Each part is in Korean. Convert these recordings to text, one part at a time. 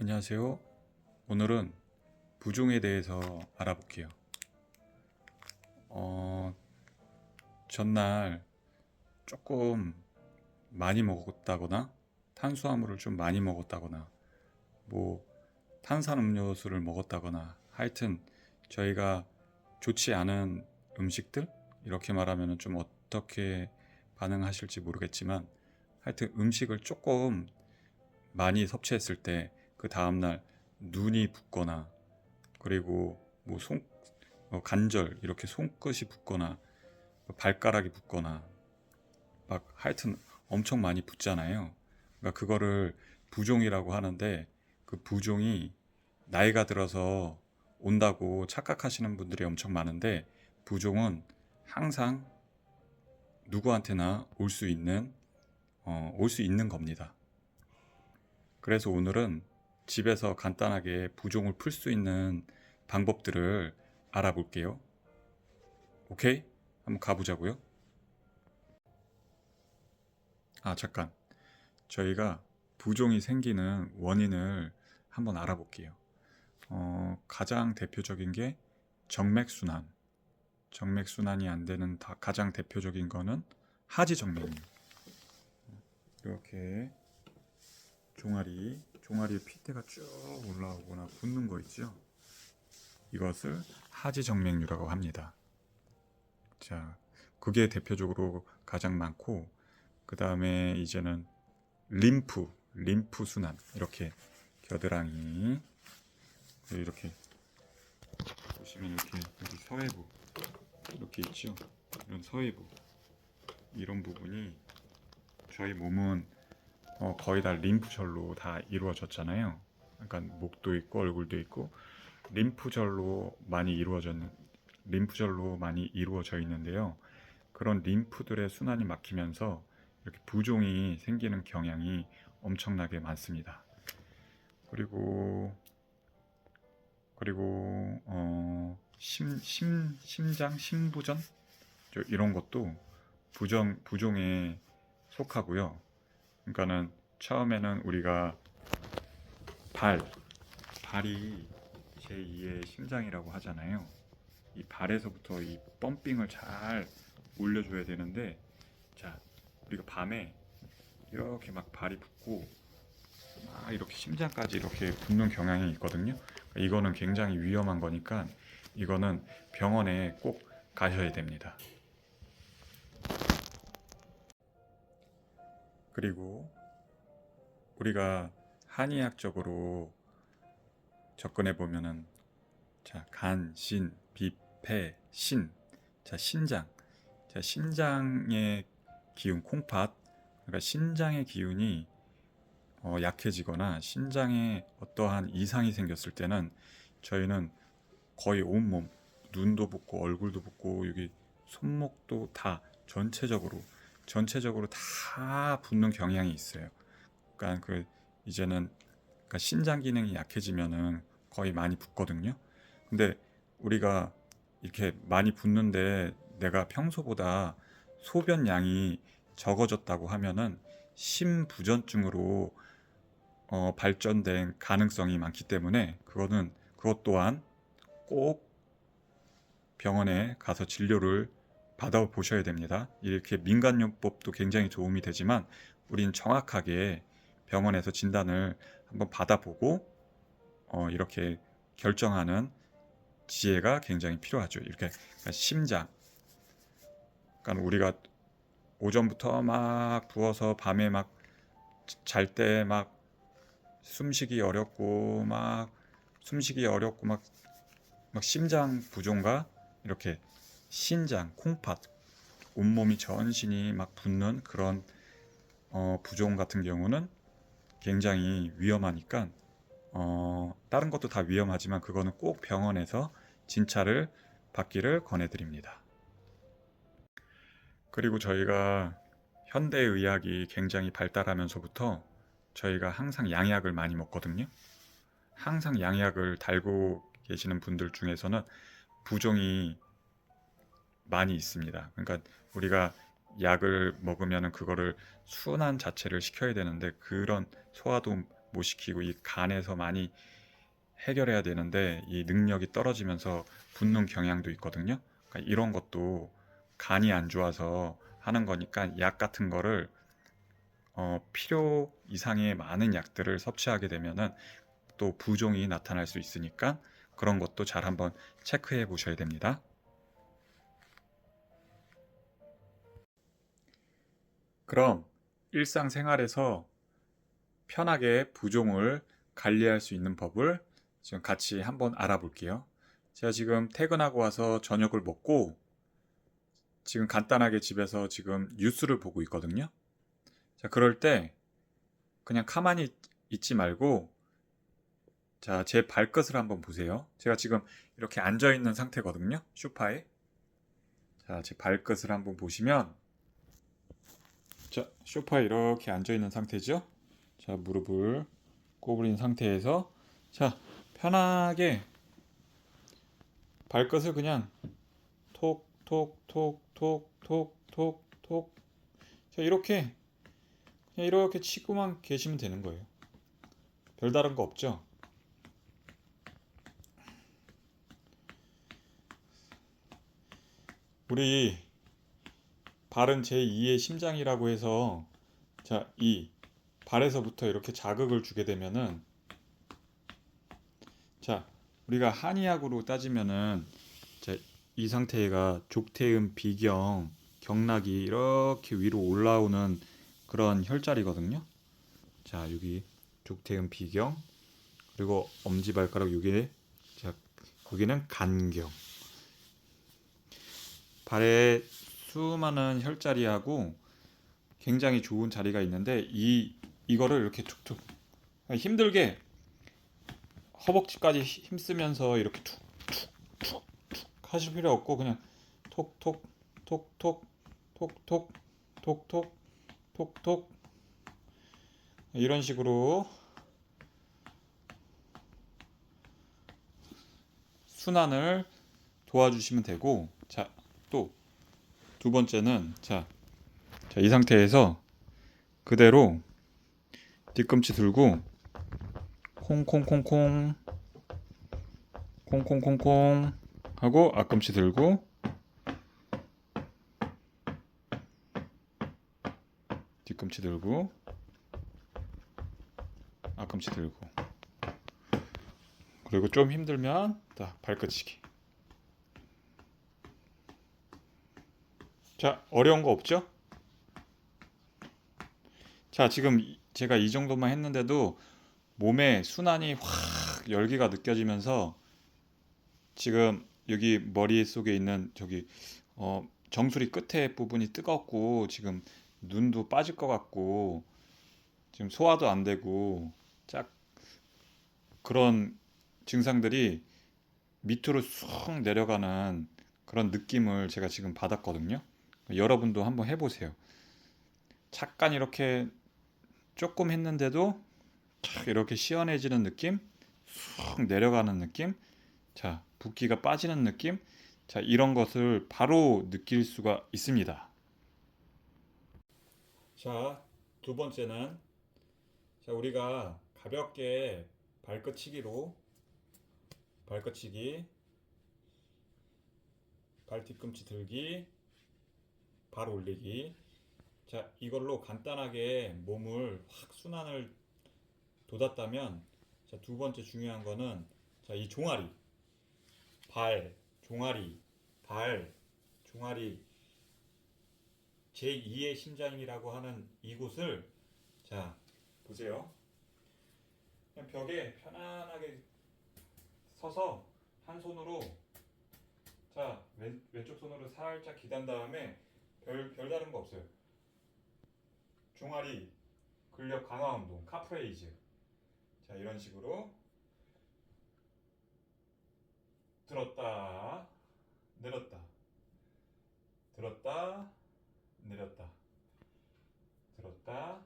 안녕하세요. 오늘은 부종에 대해서 알아볼게요. 어, 전날 조금 많이 먹었다거나 탄수화물을 좀 많이 먹었다거나 뭐 탄산 음료수를 먹었다거나 하여튼 저희가 좋지 않은 음식들 이렇게 말하면 좀 어떻게 반응하실지 모르겠지만 하여튼 음식을 조금 많이 섭취했을 때 그 다음날 눈이 붓거나 그리고 뭐 손, 어, 관절 이렇게 손끝이 붓거나 뭐 발가락이 붓거나 막 하여튼 엄청 많이 붓잖아요. 그러니까 그거를 부종이라고 하는데 그 부종이 나이가 들어서 온다고 착각하시는 분들이 엄청 많은데 부종은 항상 누구한테나 올 수 있는 어, 올 수 있는 겁니다. 그래서 오늘은 집에서 간단하게 부종을 풀 수 있는 방법들을 알아볼게요. 오케이? 한번 가보자고요. 아, 잠깐. 저희가 부종이 생기는 원인을 한번 알아볼게요. 어, 가장 대표적인 게 정맥순환. 정맥순환이 안 되는 다- 가장 대표적인 거는 하지정맥류. 이렇게 종아리, 종아리에 핏대가 쭉 올라오거나 붓는 거 있죠? 이것을 하지정맥류라고 합니다. 자, 그게 대표적으로 가장 많고, 그 다음에 이제는 림프, 림프 순환. 이렇게 겨드랑이, 이렇게 보시면 이렇게 여기 서해부 이렇게 있죠? 이런 서해부 이런 부분이 저희 몸은 어, 거의 다 림프절로 다 이루어졌잖아요. 그러니까 목도 있고 얼굴도 있고 림프절로 많이 이루어졌는 림프절로 많이 이루어져 있는데요. 그런 림프들의 순환이 막히면서 이렇게 부종이 생기는 경향이 엄청나게 많습니다. 그리고 그리고 어, 심, 심, 심장 심부전 저 이런 것도 부정 부종에 속하고요. 그러니까는 처음에는 우리가 발 발이 제2의 심장이라고 하잖아요. 이 발에서부터 이 펌핑을 잘 올려줘야 되는데 자 우리가 밤에 이렇게 막 발이 붓고 막 이렇게 심장까지 이렇게 붓는 경향이 있거든요. 이거는 굉장히 위험한 거니까 이거는 병원에 꼭 가셔야 됩니다. 그리고 우리가 한의학적으로 접근해 보면은 자, 간, 신, 비, 폐, 신. 자, 신장. 자, 신장의 기운 콩팥. 그러니까 신장의 기운이 어, 약해지거나 신장에 어떠한 이상이 생겼을 때는 저희는 거의 온몸 눈도 붓고 얼굴도 붓고 여기 손목도 다 전체적으로 전체적으로 다 붓는 경향이 있어요. 그러니까 그 이제는 그러니까 신장 기능이 약해지면은 거의 많이 붓거든요. 근데 우리가 이렇게 많이 붓는데 내가 평소보다 소변 양이 적어졌다고 하면은 심부전증으로 어, 발전된 가능성이 많기 때문에 그거는 그것 또한 꼭 병원에 가서 진료를 받아 보셔야 됩니다. 이렇게 민간요법도 굉장히 도움이 되지만 우린 정확하게 병원에서 진단을 한번 받아보고 어, 이렇게 결정하는 지혜가 굉장히 필요하죠. 이렇게 그러니까 심장. 그러니까 우리가 오전부터 막 부어서 밤에 막 잘 때 막 숨쉬기 어렵고 막 숨쉬기 어렵고 막, 막 심장 부종과 이렇게 신장, 콩팥, 온몸이 전신이 막 붓는 그런 어, 부종 같은 경우는 굉장히 위험하니까 어, 다른 것도 다 위험하지만 그거는 꼭 병원에서 진찰을 받기를 권해드립니다. 그리고 저희가 현대의학이 굉장히 발달하면서부터 저희가 항상 양약을 많이 먹거든요. 항상 양약을 달고 계시는 분들 중에서는 부종이 많이 있습니다. 그러니까 우리가 약을 먹으면 그거를 순환 자체를 시켜야 되는데 그런 소화도 못 시키고 이 간에서 많이 해결해야 되는데 이 능력이 떨어지면서 붓는 경향도 있거든요. 그러니까 이런 것도 간이 안 좋아서 하는 거니까 약 같은 거를 어, 필요 이상의 많은 약들을 섭취하게 되면은 또 부종이 나타날 수 있으니까 그런 것도 잘 한번 체크해 보셔야 됩니다. 그럼 일상생활에서 편하게 부종을 관리할 수 있는 법을 지금 같이 한번 알아볼게요. 제가 지금 퇴근하고 와서 저녁을 먹고 지금 간단하게 집에서 지금 뉴스를 보고 있거든요. 자, 그럴 때 그냥 가만히 있지 말고 자, 제 발끝을 한번 보세요. 제가 지금 이렇게 앉아 있는 상태거든요. 소파에. 자, 제 발끝을 한번 보시면 자, 소파에 이렇게 앉아 있는 상태죠. 자, 무릎을 꼬부린 상태에서 자, 편하게 발끝을 그냥 톡톡톡톡톡톡톡 자, 이렇게 그냥 이렇게 치고만 계시면 되는 거예요. 별다른 거 없죠? 우리 발은 제2의 심장이라고 해서 자, 이 발에서부터 이렇게 자극을 주게 되면은 자, 우리가 한의학으로 따지면은 자, 이 상태가 족태음 비경 경락이 이렇게 위로 올라오는 그런 혈자리거든요. 자, 여기 족태음 비경 그리고 엄지발가락 여기 자, 여기는 간경. 발에 수많은 혈자리하고 굉장히 좋은 자리가 있는데 이 이거를 이렇게 툭툭 힘들게 허벅지까지 힘쓰면서 이렇게 툭툭툭툭 하실 필요 없고 그냥 톡톡 톡톡 톡톡 톡톡 톡톡 이런 식으로 순환을 도와주시면 되고 자 또 두 번째는 자, 자, 이 상태에서 그대로 뒤꿈치 들고 콩콩콩콩 콩콩콩콩 하고 앞꿈치 들고 뒤꿈치 들고 앞꿈치 들고. 그리고 좀 힘들면 자 발끝치기 자, 어려운 거 없죠? 자, 지금 이- 제가 이 정도만 했는데도 몸에 순환이 확 열기가 느껴지면서 지금 여기 머리 속에 있는 저기 어, 정수리 끝에 부분이 뜨겁고 지금 눈도 빠질 것 같고 지금 소화도 안 되고 짝 그런 증상들이 밑으로 쑥 내려가는 그런 느낌을 제가 지금 받았거든요. 여러분도 한번 해보세요. 잠깐 이렇게 조금 했는데도 착 이렇게 시원해지는 느낌, 쑥 내려가는 느낌, 자 붓기가 빠지는 느낌, 자 이런 것을 바로 느낄 수가 있습니다. 자 두 번째는 자 우리가 가볍게 발끝치기로 발끝치기, 발 뒤꿈치 들기. 발 올리기. 자, 이걸로 간단하게 몸을 확 순환을 돋았다면, 자, 두 번째 중요한 거는, 자, 이 종아리. 발, 종아리, 발, 종아리. 제2의 심장이라고 하는 이곳을, 자, 보세요. 그냥 벽에 편안하게 서서 한 손으로, 자, 왼, 왼쪽 손으로 살짝 기댄 다음에, 별, 별다른 거 없어요. 종아리 근력 강화 운동, 카프레이즈. 자, 이런 식으로 들었다, 내렸다, 들었다, 내렸다, 들었다.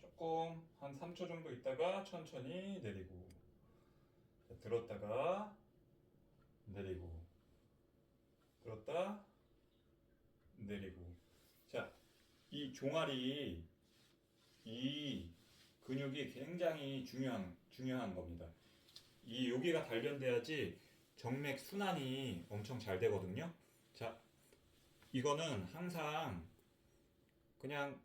조금 한 3초 정도 있다가 천천히 내리고, 자, 들었다가 내리고, 들었다, 내리고. 자, 이 종아리, 이 근육이 굉장히 중요한 중요한 겁니다. 이 여기가 단련돼야지 정맥 순환이 엄청 잘 되거든요. 자, 이거는 항상 그냥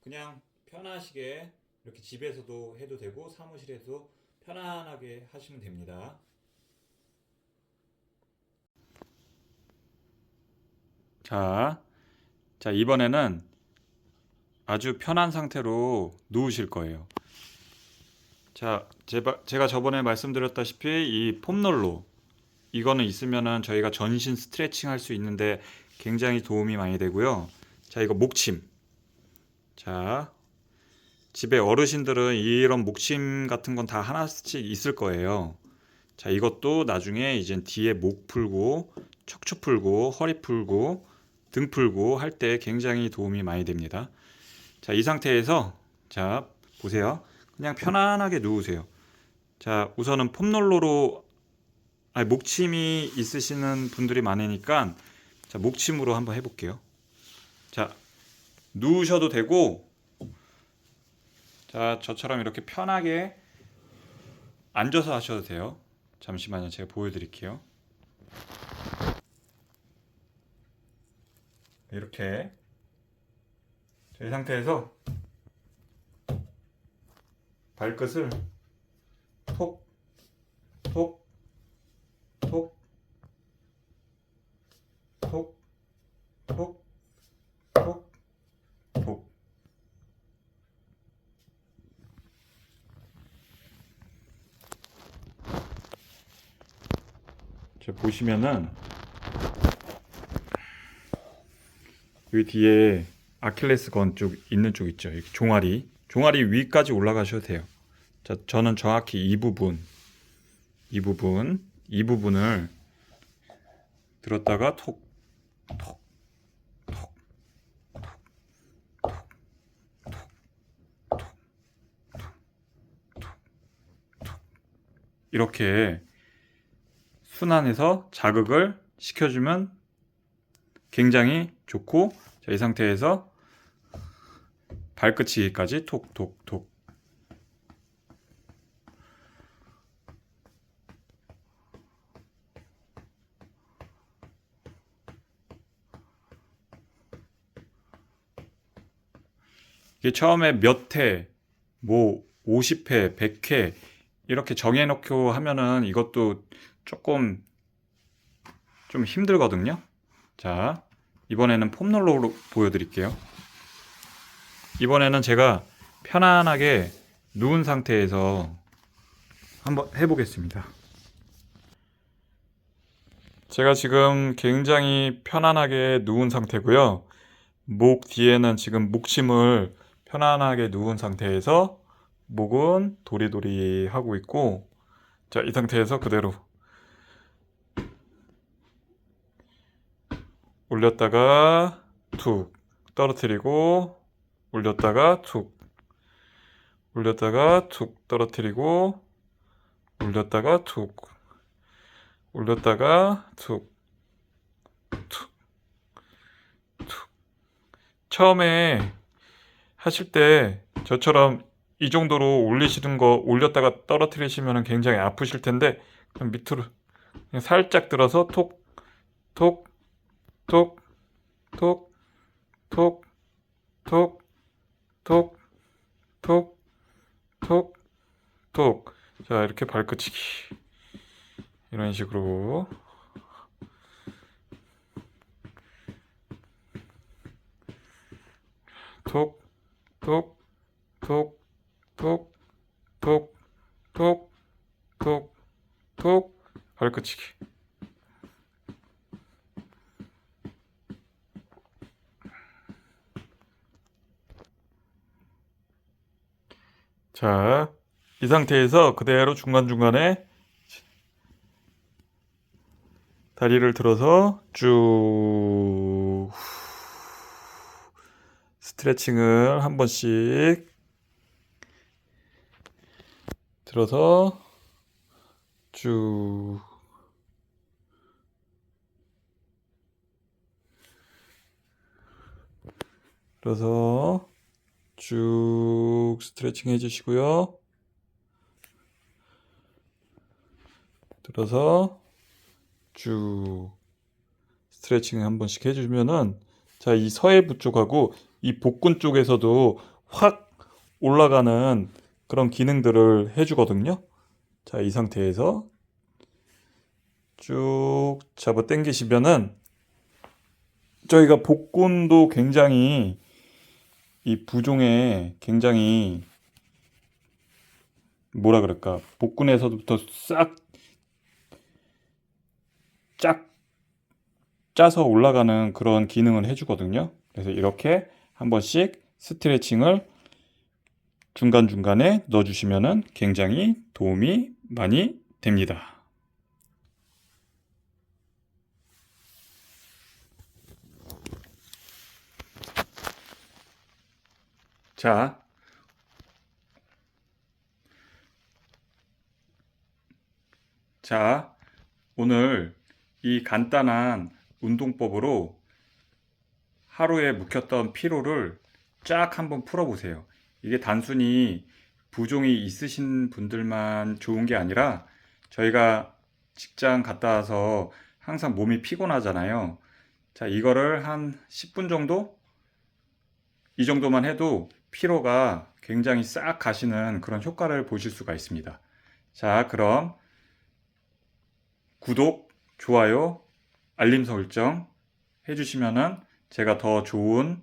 그냥 편하시게 이렇게 집에서도 해도 되고 사무실에서 편안하게 하시면 됩니다. 자, 자 이번에는 아주 편한 상태로 누우실 거예요. 자, 제가, 제가 저번에 말씀드렸다시피 이 폼롤러 이거는 있으면은 저희가 전신 스트레칭 할 수 있는데 굉장히 도움이 많이 되고요. 자, 이거 목침. 자, 집에 어르신들은 이런 목침 같은 건 다 하나씩 있을 거예요. 자, 이것도 나중에 이제 뒤에 목 풀고 척추 풀고 허리 풀고 등 풀고 할 때 굉장히 도움이 많이 됩니다. 자, 이 상태에서 자, 보세요. 그냥 편안하게 누우세요. 자, 우선은 폼롤러로 아니, 목침이 있으시는 분들이 많으니까 자, 목침으로 한번 해 볼게요. 자, 누우셔도 되고 자, 저처럼 이렇게 편하게 앉아서 하셔도 돼요. 잠시만요. 제가 보여 드릴게요. 이렇게 자, 이 상태에서 발끝을 톡, 톡, 톡, 톡, 톡, 톡, 톡. 자, 보시면은 여기 뒤에 아킬레스 건 쪽 있는 쪽 있죠. 여기 종아리. 종아리 위까지 올라가셔도 돼요. 자, 저는 정확히 이 부분, 이 부분, 이 부분을 들었다가 톡, 톡, 톡, 톡, 톡, 톡, 톡, 톡, 톡, 톡. 이렇게 순환해서 자극을 시켜주면 굉장히 좋고 자, 이 상태에서 발끝이까지 톡톡톡 이게 처음에 몇 회, 뭐 50회, 100회 이렇게 정해놓고 하면은 이것도 조금 좀 힘들거든요. 자, 이번에는 폼롤러로 보여드릴게요. 이번에는 제가 편안하게 누운 상태에서 한번 해보겠습니다. 제가 지금 굉장히 편안하게 누운 상태고요. 목 뒤에는 지금 목침을 편안하게 누운 상태에서 목은 도리도리 하고 있고, 자, 이 상태에서 그대로 올렸다가 툭 떨어뜨리고 올렸다가 툭 올렸다가 툭 떨어뜨리고 올렸다가 툭 올렸다가 툭 툭, 툭. 처음에 하실 때 저처럼 이 정도로 올리시는 거 올렸다가 떨어뜨리시면 굉장히 아프실 텐데 그냥 밑으로 그냥 살짝 들어서 톡, 톡, 톡, 톡, 톡, 톡, 톡, 톡, 톡, 톡. 자, 이렇게 발끝치기. 이런 식으로. 톡, 톡, 톡, 톡, 톡, 톡, 톡, 톡, 발끝치기. 자, 이 상태에서 그대로 중간중간에 다리를 들어서 쭉 스트레칭을 한 번씩 들어서 쭉 들어서 쭉 스트레칭 해주시고요. 들어서 쭉 스트레칭 한 번씩 해주면은 자, 이 서해부 쪽하고 이 복근 쪽에서도 확 올라가는 그런 기능들을 해주거든요. 자, 이 상태에서 쭉 잡아 당기시면은 저희가 복근도 굉장히 이 부종에 굉장히 뭐라 그럴까 복근에서부터 싹 짝 짜서 올라가는 그런 기능을 해주거든요. 그래서 이렇게 한 번씩 스트레칭을 중간중간에 넣어주시면은 굉장히 도움이 많이 됩니다. 자, 자, 오늘 이 간단한 운동법으로 하루에 묵혔던 피로를 쫙 한번 풀어보세요. 이게 단순히 부종이 있으신 분들만 좋은 게 아니라 저희가 직장 갔다 와서 항상 몸이 피곤하잖아요. 자, 이거를 한 10분 정도? 이 정도만 해도 피로가 굉장히 싹 가시는 그런 효과를 보실 수가 있습니다. 자, 그럼 구독, 좋아요, 알림 설정 해주시면은 제가 더 좋은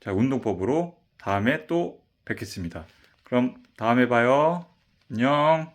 자, 운동법으로 다음에 또 뵙겠습니다. 그럼 다음에 봐요. 안녕.